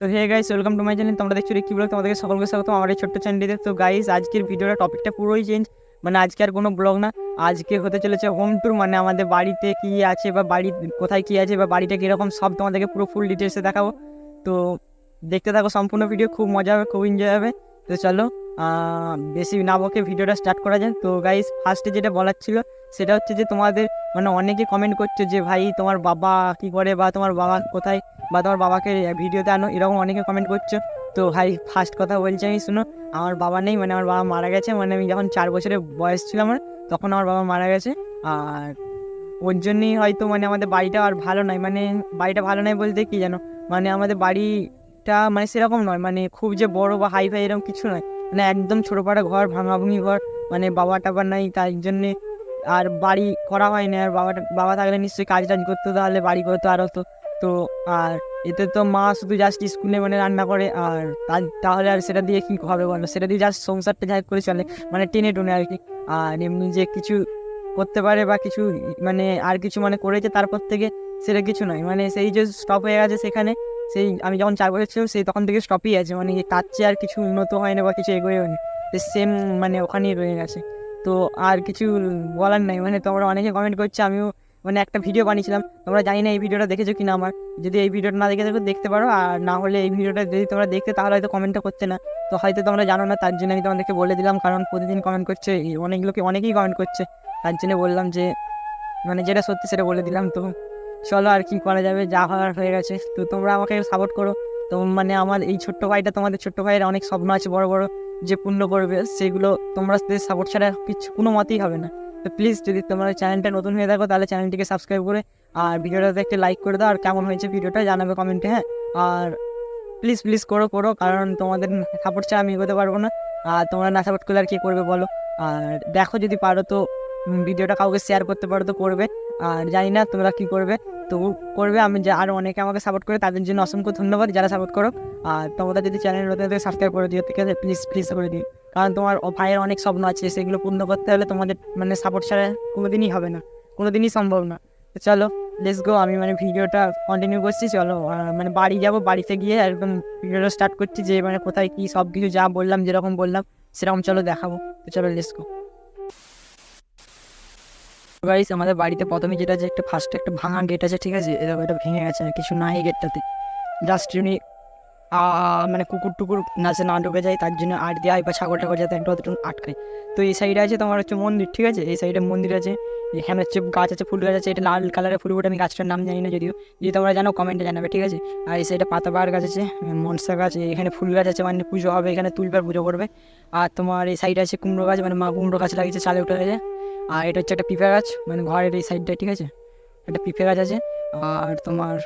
তো hey guys welcome to my channel তোমরা দেখছ কি ব্লগ তোমাদেরকে সকলকে স্বাগত। আমার এই ছোট্ট চ্যানেলটিতে তো গাইস আজকের ভিডিওটা টপিকটা পুরোই চেঞ্জ মানে আজকে আর কোনো ব্লগ না। আজকে হতে চলেছে হোম ট্যুর মানে আমাদের বাড়িতে কি আছে বা বাড়ি কোথায় কি আছে বা বাড়িটা কীরকম, সব তোমাদেরকে পুরো ফুল ডিটেলসে দেখাবো। তো দেখতে থাকো, সম্পূর্ণ ভিডিও খুব মজা হবে, খুব এনজয় হবে। তো চলো বেশি না বকে ভিডিওটা স্টার্ট করা যায় তো গাইস ফার্স্টে যেটা বলার ছিল, সেটা হচ্ছে যে তোমাদের মানে অনেকে কমেন্ট করছে যে, ভাই, তোমার বাবা কি করে বা তোমার বাবা কোথায় বা তোমার বাবাকে ভিডিওতে আনো? এরকম অনেকে কমেন্ট করছ। তো ভাই ফার্স্ট কথা বলছি আমি, শুনো, আমার বাবা নেই মানে আমার বাবা মারা গেছে। মানে আমি যখন চার বছরের বয়স ছিল আমার, তখন আমার বাবা মারা গেছে। আর ওর জন্যই হয়তো মানে আমাদের বাড়িটা আর ভালো নয় মানে বাড়িটা ভালো নয় বলতে কি জানো? মানে আমাদের বাড়িটা মানে সেরকম নয়। মানে খুব যে বড় বা হাই ফাই এরকম কিছু নয়। মানে একদম ছোটো পাড়া ঘর ভাঙাভুঙি ঘর মানে বাবা টাবা নাই তাই জন্যে আর বাড়ি করা হয় না আর বাবাটা বাবা থাকলে নিশ্চয়ই কাজ টাজ করতো, তাহলে বাড়ি করতো আর হতো তো আর এতে তো মা শুধু জাস্ট স্কুলে মানে রান্না করে আর তাহলে আর সেটা দিয়ে কী হবে বলো? সেটা দিয়ে জাস্ট সংসারটা যাই করে চলে মানে টেনে টুনে আর কি। আর এমনি যে কিছু করতে পারে বা কিছু মানে আর কিছু মানে করেছে তারপর থেকে সেটা কিছু নয়। মানে সেই যে স্টপ হয়ে গেছে সেখানে সেই আমি যখন চার বছর ছিলাম সেই তখন থেকে স্টপই আছে। মানে তার চেয়ে আর কিছু উন্নত হয় না বা কিছু এগোয় হয়নি সেম মানে ওখানেই রয়ে গেছে। তো আর কিছু বলার নাই। মানে তোমরা অনেকে কমেন্ট করছে, আমিও মানে একটা ভিডিও বানিয়েছিলাম। তোমরা জানি না এই ভিডিওটা দেখেছ কিনা আমার। যদি এই ভিডিওটা না দেখে থাকো, দেখতে পারো। আর না হলে এই ভিডিওটা যদি তোমরা দেখতে, তাহলে হয়তো কমেন্টটা করতে না। তো হয়তো তোমরা জানো না, তার জন্য আমি তোমাদেরকে বলে দিলাম। কারণ প্রতিদিন কমেন্ট করছে, অনেক লোকে, অনেকেই কমেন্ট করছে। তার জন্য বললাম যে মানে যেটা সত্যি সেটা বলে দিলাম। তো চলো আর কি করা যাবে, যা হওয়ার হয়ে গেছে। তো তোমরা আমাকে সাপোর্ট করো। তো মানে আমার এই ছোট্ট ভাইটা, তোমাদের ছোট্ট ভাইয়ের অনেক স্বপ্ন আছে, বড় বড় যে পূর্ণ করবে, সেগুলো তোমরা সাপোর্ট ছাড়া কিছু, কোনো মতেই হবে না। তো প্লিজ যদি তোমরা চ্যানেলটা নতুন হয়ে থাকো, তাহলে চ্যানেলটিকে সাবস্ক্রাইব করে, আর ভিডিওটাতে একটা লাইক করে দাও, আর কেমন হয়েছে ভিডিওটা জানাবে কমেন্টে হ্যাঁ? আর প্লিজ প্লিজ করো করো, কারণ তোমাদের সাপোর্ট ছাড়া আমি এগোতে পারব না। আর তোমরা না সাপোর্ট করলে আর কি করবে বলো? আর দেখো যদি পারো তো ভিডিওটা কাউকে শেয়ার করতে পারো তো করবে। আর জানি না তোমরা কি করবে। তো করবে, আমি যা আরও অনেকে আমাকে সাপোর্ট করে, তাদের জন্য অসংখ্য ধন্যবাদ যারা সাপোর্ট করো। আর তোমরা যদি চ্যানেল নতুন সাবস্ক্রাইব করে দিও, ঠিক আছে? প্লিজ প্লিজ করে দিও। কারণ তোমার ভাইয়ের অনেক স্বপ্ন আছে, সেগুলো পূর্ণ করতে হলে তোমাদের মানে সাপোর্ট ছাড়া কোনো দিনই হবে না। কোনো দিনই সম্ভব না। তো চলো লেস গো আমি মানে ভিডিওটা কন্টিনিউ করছি, চলো মানে বাড়ি যাব, বাড়িতে গিয়ে একদম ভিডিওটা স্টার্ট করছি, যে মানে কোথায় কী সব কিছু যা বললাম, যেরকম বললাম, সেরকম চলো দেখাবো। তো চলো লেস গো গাইস আমাদের বাড়িতে প্রথমে যেটা যে একটা ফার্স্টে একটা ভাঙা গেট আছে ঠিক আছে? এরকম এটা ভেঙে গেছে আর কিছু নাই গেটটাতে জাস্ট আহ, মানে কুকুর টুকুর নাচে না ঢুকে যায়, তার জন্য আট দেওয়া হয় বা ছাগল টাগল যাতে একটু একটু আটকায়। তো এই সাইডে আছে তোমার হচ্ছে মন্দির, ঠিক আছে? এই সাইডে মন্দির আছে, এখানে হচ্ছে গাছ আছে, ফুল গাছ আছে, এটা লাল কালারের ফুল ফুটে আমি গাছটার নাম জানি না যদিও। যদি তোমরা জানো কমেন্টে জানাবে, ঠিক আছে? আর এই সাইডে পাতাবার গাছ আছে, মনসা গাছ, এখানে ফুল গাছ আছে মানে পুজো হবে, এখানে তুলবার পুজো করবে। আর তোমার এই সাইডে আছে কুমড়ো গাছ মানে মা কুমড়ো গাছ লাগিয়েছে, চালে উঠে গেছে। আর এটা হচ্ছে একটা পিঁপে গাছ মানে ঘরের এই সাইডটা ঠিক আছে? একটা পিঁপে গাছ আছে। আর তোমার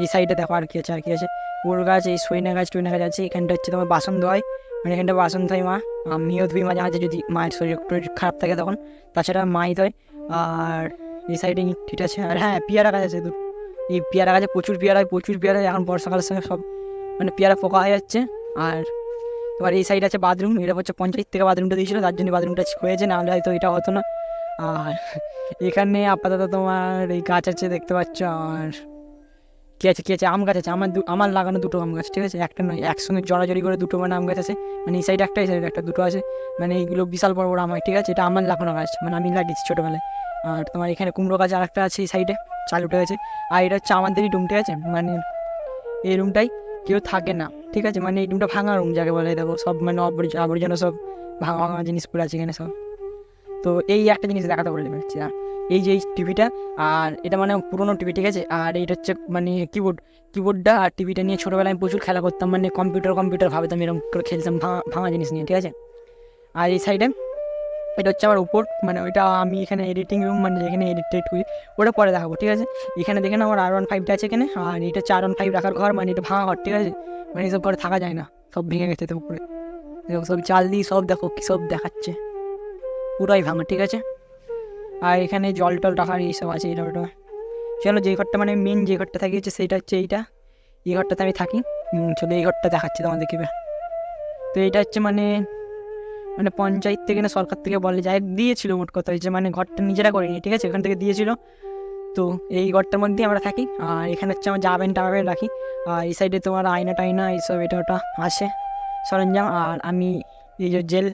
এই সাইডে দেখো আর কি আছে আর কি আছে উল গাছ, এই সইনা গাছ টইনা গাছ আছে, এখানটা হচ্ছে তোমার বাসন ধোয় মানে এখানটা বাসন ধোয় মা। আমিও ধুই মাঝে মাঝে যদি মায়ের শরীর একটু খারাপ থাকে তখন, তাছাড়া মাই ধোয় আর এই সাইডে ঠিক আছে। আর হ্যাঁ পেয়ারা গাছ আছে এই পেয়ারা গাছে প্রচুর পেয়ারা প্রচুর পেয়ারা এখন বর্ষাকালের সঙ্গে সব মানে পেয়ারা পোকা হয়ে যাচ্ছে। আর তোমার এই সাইড আছে বাথরুম। এটা হচ্ছে পঞ্চায়েত থেকে বাথরুমটা দিয়েছিল, তার জন্য বাথরুমটা হয়েছে, নাহলে হয়তো এটা হতো না। আর এখানে আপাতত তোমার এই গাছ আছে, দেখতে পাচ্ছ। আর কী আছে কী আছে? আম গাছ আছে। আমার দু- আমার লাগানো দুটো আম গাছ, ঠিক আছে? একটা নয়, একসঙ্গে জড়াজড়ি করে দুটো মানে আম গাছ আছে। মানে এই সাইডে একটা, এই সাইডে একটা, দুটো আছে। মানে এইগুলো বিশাল বড় বড় আম ঠিক আছে? এটা আমার লাগানো গাছ মানে আমি লাগিয়েছি ছোটোবেলায়। আর তোমার এখানে কুমড়ো গাছ আর একটা আছে এই সাইডে চাল উঠে গেছে। আর এটা হচ্ছে আমাদেরই রুম ঠিক আছে? মানে এই রুমটাই কেউ থাকে না, ঠিক আছে? মানে এই রুমটা ভাঙা রুম যাকে বলে, দেখো? সব মানে আবর্জ- আবর্জনা সব ভাঙা ভাঙা জিনিস পড়ে আছে এখানে সব। তো এই একটা জিনিস দেখাতে বলে আর এই যে টিভিটা, আর এটা মানে পুরোনো টিভি, ঠিক আছে? আর এইটা হচ্ছে মানে কিবোর্ড কিবোর্ডটা আর টিভিটা নিয়ে ছোটোবেলায় আমি প্রচুর খেলা করতাম মানে কম্পিউটার কম্পিউটার ভাবতাম, এরকম করে খেলতাম ভাঙা ভাঙা জিনিস নিয়ে, ঠিক আছে? আর এই সাইডে এটা হচ্ছে আমার উপর মানে ওইটা আমি এখানে এডিটিং রুম মানে যেখানে এডিট টেডিট করি, ওটা পরে দেখাবো, ঠিক আছে? এখানে দেখেন আমার আর ওয়ান ফাইভটা আছে এখানে, আর এটা আর ওয়ান ফাইভ রাখার ঘর মানে এটা ভাঙা ঘর, ঠিক আছে? মানে এসব ঘরে থাকা যায় না, সব ভেঙে গেছে তো উপরে। সব চাল দিয়ে সব দেখো, কী সব দেখাচ্ছে। পুরাই ভাঙা, ঠিক আছে? আর এখানে জল টল রাখার এইসব আছে এটা ওটা চলো যে ঘরটা মানে মেন যে ঘরটা থাকি হচ্ছে সেইটা হচ্ছে এইটা। এই ঘরটাতে আমি থাকি। চলো এই ঘরটা দেখাচ্ছি তোমাদের কীভাবে। তো এটা হচ্ছে মানে মানে পঞ্চায়েত থেকে না সরকার থেকে বলে যাই দিয়েছিল মোট কথা হয়েছে মানে ঘরটা নিজেরা করিনি, ঠিক আছে? এখান থেকে দিয়েছিল। তো এই ঘরটার মধ্যেই আমরা থাকি। আর এখানে হচ্ছে আমার টামা প্যান্ট রাখি। আর এই সাইডে তোমার আয়না টাইনা এইসব এটা ওটা আসে সরঞ্জাম। আর আমি এই যে জেল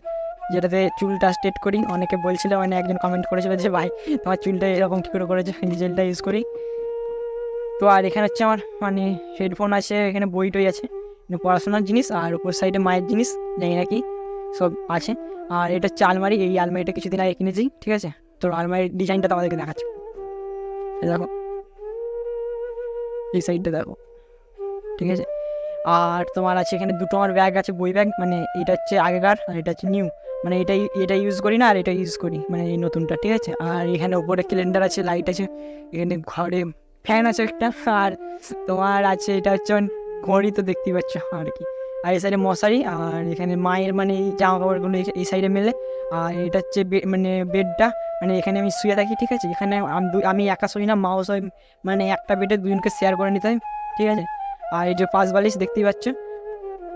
যেটাতে চুলটা স্ট্রেট করি। অনেকে বলছিল মানে একজন কমেন্ট করেছিল যে, ভাই, তোমার চুলটা এরকম কী করে করেছে? জেলটা ইউজ করি। তো আর এখানে হচ্ছে আমার মানে হেডফোন আছে, এখানে বই টই আছে। এখানে পড়াশোনার জিনিস আর উপর সাইডে মায়ের জিনিস, জানি না কি, সব আছে। আর এটা হচ্ছে আলমারি, এই আলমারিটা কিছুদিন আগে কিনেছি, ঠিক আছে? তো আলমারির ডিজাইনটা তোমাদেরকে দেখাচ্ছি। দেখো। এই সাইডটা দেখো, ঠিক আছে? আর তোমার আছে এখানে দুটো আমার ব্যাগ আছে, বই ব্যাগ মানে এটা হচ্ছে আগেকার আর এটা হচ্ছে নিউ মানে এটাই, এটা ইউজ করি না আর এটা ইউজ করি মানে এই নতুনটা, ঠিক আছে? আর এখানে ওপরে ক্যালেন্ডার আছে লাইট আছে, এখানে ঘরে ফ্যান আছে একটা, আর তোমার আছে, এটা হচ্ছে ঘড়ি তো দেখতেই পাচ্ছ, আর কি। আর এই সাইডে মশারি, আর এখানে মায়ের মানে এই জামা কাপড়গুলো এই- সাইডে মেলে, আর এটা হচ্ছে মানে বেডটা মানে এখানে আমি শুয়ে থাকি, ঠিক আছে? এখানে আম- একা শুই না, মাও মানে একটা বেডে দুজনকে শেয়ার করে নিতে হয়, ঠিক আছে? আর এই যে পাঁচ বালিশ দেখতেই পাচ্ছ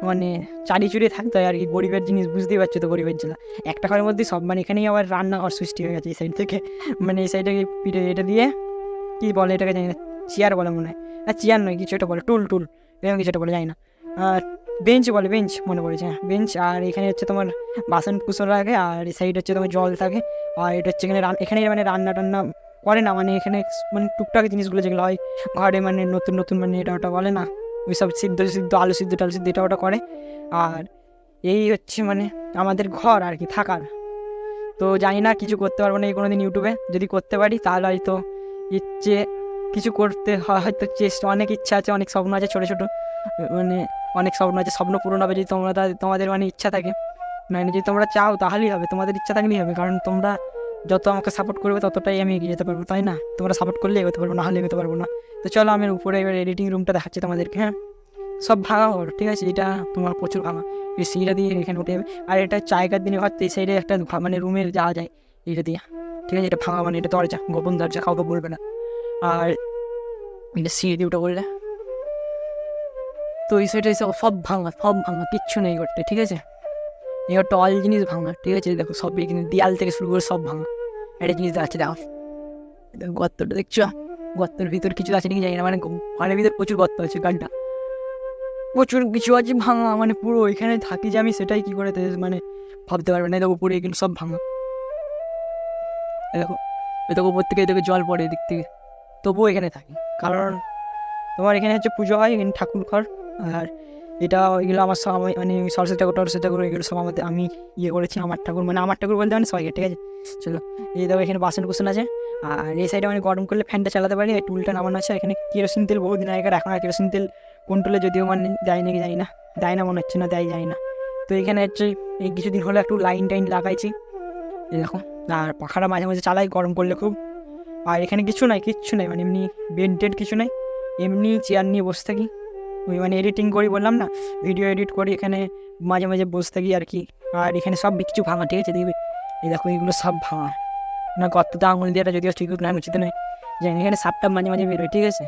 মানে চারি চুরি থাকতে হয় আর কি। গরিবের জিনিস বুঝতেই পারছ তো গরিবের জেলা একটা ঘরের মধ্যে সব মানে এখানেই আবার রান্না আর সৃষ্টি হয়ে গেছে এই সাইড থেকে। মানে এই সাইডে পিঠে এটা দিয়ে কী বলে এটাকে জানি না, চেয়ার বলে মনে হয়। না, চেয়ার নয়, কিছু একটা বলে, টুল টুল, এরকম কিছু একটা বলে, জানি না। আর বেঞ্চ বলে বেঞ্চ মনে পড়েছে হ্যাঁ বেঞ্চ আর এখানে হচ্ছে তোমার বাসন কুসন রাখে আর এই সাইড হচ্ছে তোমার জল থাকে। আর এটা হচ্ছে এখানে এখানে মানে রান্না টান্না করে না মানে এখানে মানে টুকটাক জিনিসগুলো যেগুলো হয়, ঘরে মানে নতুন নতুন মানে এটা ওটা বলে না। ওই সব সিদ্ধ সিদ্ধ, আলু সিদ্ধ টালু সিদ্ধ, এটা ওটা করে। আর এই হচ্ছে মানে আমাদের ঘর আর কি, থাকার। তো জানি না কিছু করতে পারব না এই কোনো দিন ইউটিউবে। যদি করতে পারি, তাহলে হয়তো ইচ্ছে, কিছু করতে হয়, হয়তো চেষ্টা, অনেক ইচ্ছা আছে, অনেক স্বপ্ন আছে ছোটো ছোটো। মানে অনেক স্বপ্ন আছে, স্বপ্ন পূরণ হবে যদি তোমরা, তোমাদের মানে ইচ্ছা থাকে। মানে যদি তোমরা চাও, তাহলেই হবে, তোমাদের ইচ্ছা থাকলেই হবে, কারণ তোমরা যত আমাকে সাপোর্ট করবে ততটাই আমি এগিয়ে যেতে পারব, তাই না? তোমরা সাপোর্ট করলে এগোতে পারব না হলে এগোতে পারব না। তো চলো আমি উপরে এবার এডিটিং রুমটা দেখাচ্ছি তোমাদেরকে হ্যাঁ? সব ভাঙা ঘর, ঠিক আছে? এটা তোমার প্রচুর ভাঙা। এই সিঁড়িটা দিয়ে এখানে উঠে যাবে। আর এটা চায়কার দিনে ঘর এই সাইডে একটা মানে রুমের যাওয়া যায়, এইটা দিয়ে। ঠিক আছে? এটা ভাঙা মানে এটা দরজা, গোপন দরজা, কাউকে বলবে না। আর এটা সিঁড়ি দিয়ে উঠে বললে তো এই সাইডে সব ভাঙা সব ভাঙা, কিচ্ছু নেই করতে ঠিক আছে? এই ঘরটা অল জিনিস ভাঙা, ঠিক আছে? দেখো সব এখানে দেয়াল থেকে শুরু করে সব ভাঙা। একটা জিনিস আছে দেখো দেখো গর্তটা দেখছ? গর্তের ভিতর কিছু আছে নাকি জানি না মানে ঘরের ভিতর প্রচুর গর্ত আছে, গানটা। প্রচুর কিছু আছে ভাঙা মানে পুরো ওইখানে থাকি যে আমি সেটাই কি করে মানে ভাবতে পারবে না দেখো পুরো এখানে সব ভাঙা। দেখো দেখো উপর থেকে দেখো জল পড়ে এদিক থেকে। তবুও এখানে থাকি, কারণ তোমার এখানে হচ্ছে পুজো হয়, এখানে ঠাকুর ঘর, আর এটা এগুলো আমার সব মানে সরস্বতী ঠাকুর টরস্বতী ঠাকুর এগুলো সব আমাদের আমি ইয়ে করেছি, আমার ঠাকুর মানে আমার ঠাকুর বলতে মানে সবাই ঠিক আছে? চলো, এই দেখো এখানে বাসন কুসন আছে, আর এই সাইডে মানে গরম করলে ফ্যানটা চালাতে পারি টুলটা নামানো আছে, এখানে কেরোসিন তেল, বহুদিন আগেকার এখন আর কেরোসিন তেল কোন টুলে যদিও মানে দেয় নাকি জানি না দেয় না, মনে হচ্ছে না, দেয় জানি না। তো এখানে হচ্ছে, এই কিছুদিন হলো একটু লাইন টাইন লাগাইছি দেখো, আর পাখাটা মাঝে মাঝে চালাই, গরম করলে খুব, আর এখানে কিছু নাই, কিচ্ছু নাই মানে এমনি বেড টেড কিছু নাই, এমনি চেয়ার নিয়ে বসে থাকি। ওই মানে এডিটিং করি বললাম না ভিডিও এডিট করি, এখানে মাঝে মাঝে বসে থাকি আর কি। আর এখানে সব কিছু ভাঙা, ঠিক আছে? দেখবি? এই দেখো, এগুলো সব ভাঙা। না গর্ততে আঙুল দিয়ে যদিও ঠিক না। উচিত নয় যে এখানে সাপটা মাঝে মাঝে বেরোয়, ঠিক আছে?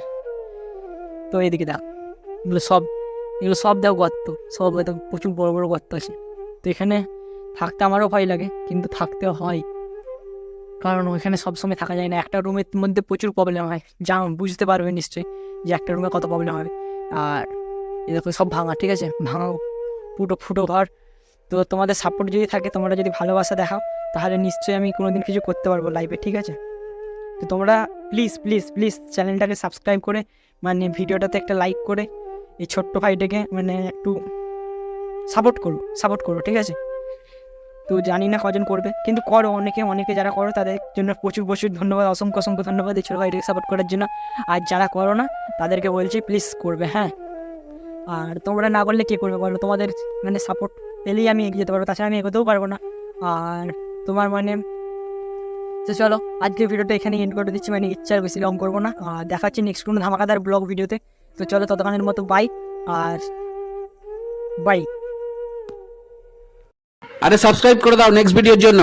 তো এদিকে দেখ, এগুলো সব এগুলো সব দেখ গর্ত, সব হয়তো প্রচুর বড় বড় গর্ত আছে। তো এখানে থাকতে আমারও ভয় লাগে, কিন্তু থাকতে হয়। কারণ ওইখানে সবসময় থাকা যায় না। একটা রুমের মধ্যে প্রচুর প্রবলেম হয়। যা বুঝতে পারবে নিশ্চয়ই যে একটা রুমে কত প্রবলেম হবে। আর এরকম সব ভাঙা, ঠিক আছে? ভাঙা ফুটো ফুটো ঘর। তো তোমাদের সাপোর্ট যদি থাকে, তোমরা যদি ভালোবাসা দেখাও, তাহলে নিশ্চয়ই আমি কোনো দিন কিছু করতে পারব লাইফে ঠিক আছে? তো তোমরা প্লিজ প্লিজ প্লিজ চ্যানেলটাকে সাবস্ক্রাইব করে মানে ভিডিওটাতে একটা লাইক করে, এই ছোট্ট ভাইটাকে মানে একটু সাপোর্ট করো সাপোর্ট করো, ঠিক আছে? তো জানি না কজন করবে, কিন্তু করো, অনেকে অনেকে যারা করো তাদের জন্য প্রচুর প্রচুর ধন্যবাদ, অসংখ্য অসংখ্য ধন্যবাদ এই ছোটো ভাইটাকে সাপোর্ট করার জন্য। আর যারা করো না, তাদেরকে বলছি প্লিজ করবে হ্যাঁ? আর তোমরা না করলে কে করবে বলো? তোমাদের মানে সাপোর্ট পেলেই আমি এগিয়ে যেতে পারব, তাছাড়া আমি এগোতেও পারব না। আর তোমার মানে তো চলো আজকের ভিডিওটা এখানে এন্ড করে দিচ্ছি মানে ইচ্ছা বেশি লং করব না। আর দেখাচ্ছি নেক্সট কোনো ধামাকাদার ব্লগ ভিডিওতে। তো চলো, ততক্ষণের মতো বাই আর বাই আরে সাবস্ক্রাইব করে দাও নেক্সট ভিডিওর জন্য।